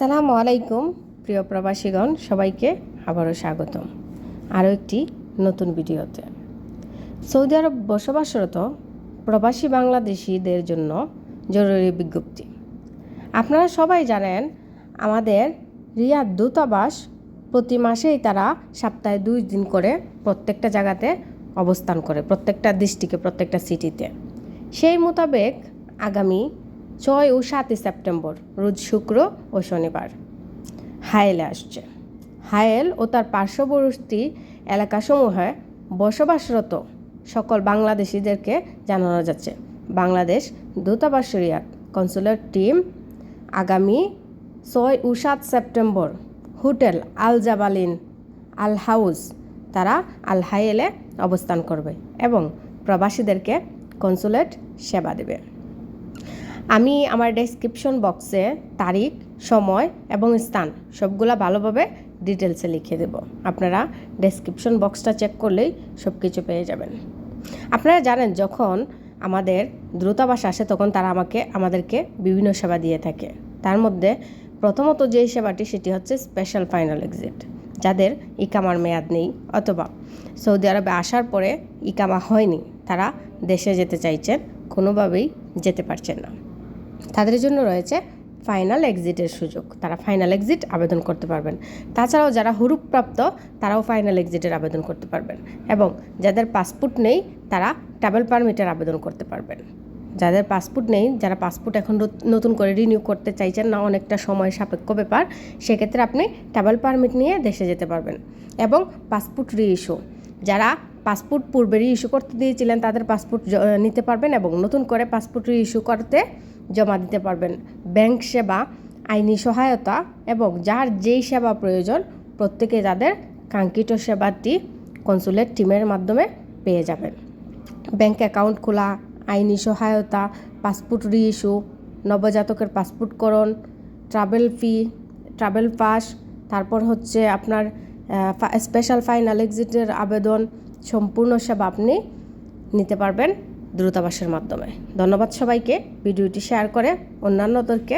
সালামু আলাইকুম, প্রিয় প্রবাসীগণ, সবাইকে আবারও স্বাগতম। আরও একটি নতুন ভিডিওতে। সৌদি আরব বসবাসরত প্রবাসী বাংলাদেশিদের জন্য জরুরি বিজ্ঞপ্তি। আপনারা সবাই জানেন, আমাদের রিয়াদ দূতাবাস প্রতি মাসেই তারা সপ্তাহে দুই দিন করে প্রত্যেকটা জায়গাতে অবস্থান করে, প্রত্যেকটা ডিস্ট্রিক্টে প্রত্যেকটা সিটিতে সেই মোতাবেক আগামী ছয় ও সাতই সেপ্টেম্বর, রোজ শুক্র ও শনিবার। হায়েলে আসছে। হায়েল ও তার পার্শ্ববর্তী এলাকাসমূহে বসবাসরত সকল বাংলাদেশিদেরকে জানানো যাচ্ছে। বাংলাদেশ দূতাবাস রিয়াদ কনসুলার টিম আগামী ছয় ও সাত সেপ্টেম্বর হোটেল আল জাবালিন আল হাউস, তারা আল হাইয়েলে অবস্থান করবে এবং প্রবাসীদেরকে কনসুলেট সেবা দেবে। আমি আমার ডেসক্রিপশন বক্সে তারিখ, সময় এবং স্থান সবগুলা ভালোভাবে ডিটেলসে লিখে দেব। আপনারা ডেসক্রিপশন বক্সটা চেক করলেই সব কিছু পেয়ে যাবেন। আপনারা জানেন যখন আমাদের দ্রুতাবাস আসে তখন তারা আমাকে, আমাদেরকে বিভিন্ন সেবা দিয়ে থাকে। তার মধ্যে প্রথমত যেই সেবাটি সেটি হচ্ছে স্পেশাল ফাইনাল এক্সিট যাদের ইকামার মেয়াদ নেই অথবা সৌদি আরবে আসার পরে ইকামা হয়নি, তারা দেশে যেতে চাইছেন, কোনোভাবেই যেতে পারছেন না। তাদের জন্য রয়েছে ফাইনাল এক্সিটের সুযোগ। তারা ফাইনাল এক্সিট আবেদন করতে পারবেন। তাছাড়াও যারা হুরুপপ্রাপ্ত তারাও ফাইনাল এক্সিটের আবেদন করতে পারবেন। এবং যাদের পাসপোর্ট নেই, তারা ট্রাভেল পারমিটের আবেদন করতে পারবেন। যাদের পাসপোর্ট নেই, যারা পাসপোর্ট এখন নত- নতুন করে রিনিউ করতে চাইছেন না, অনেকটা সময় সাপেক্ষ ব্যাপার, সেক্ষেত্রে আপনি ট্রাভেল পারমিট নিয়ে দেশে যেতে পারবেন। এবং পাসপোর্ট রি ইস্যু যারা পাসপোর্ট পূর্বে রি ইস্যু করতে দিয়েছিলেন, তাদের পাসপোর্ট নিতে পারবেন এবং নতুন করে পাসপোর্ট ইস্যু করতে জমা দিতে পারবেন। ব্যাংক সেবা, আইনি সহায়তা এবং যার যেই সেবা প্রয়োজন, প্রত্যেকে তাদের কাঙ্ক্ষিত সেবাটি কনসুলেট টিমের মাধ্যমে পেয়ে যাবেন। ব্যাংক অ্যাকাউন্ট খোলা, আইনি সহায়তা, পাসপোর্ট রি ইস্যু নবজাতকের পাসপোর্টকরণ, ট্রাভেল ফি, ট্রাভেল পাস, তারপর হচ্ছে আপনার স্পেশাল ফাইনাল এক্সিটের আবেদন, সম্পূর্ণ সেবা আপনি নিতে পারবেন। দ্রুতাবাসের মাধ্যমে। ধন্যবাদ সবাইকে। ভিডিওটি শেয়ার করে অন্যান্যদেরকে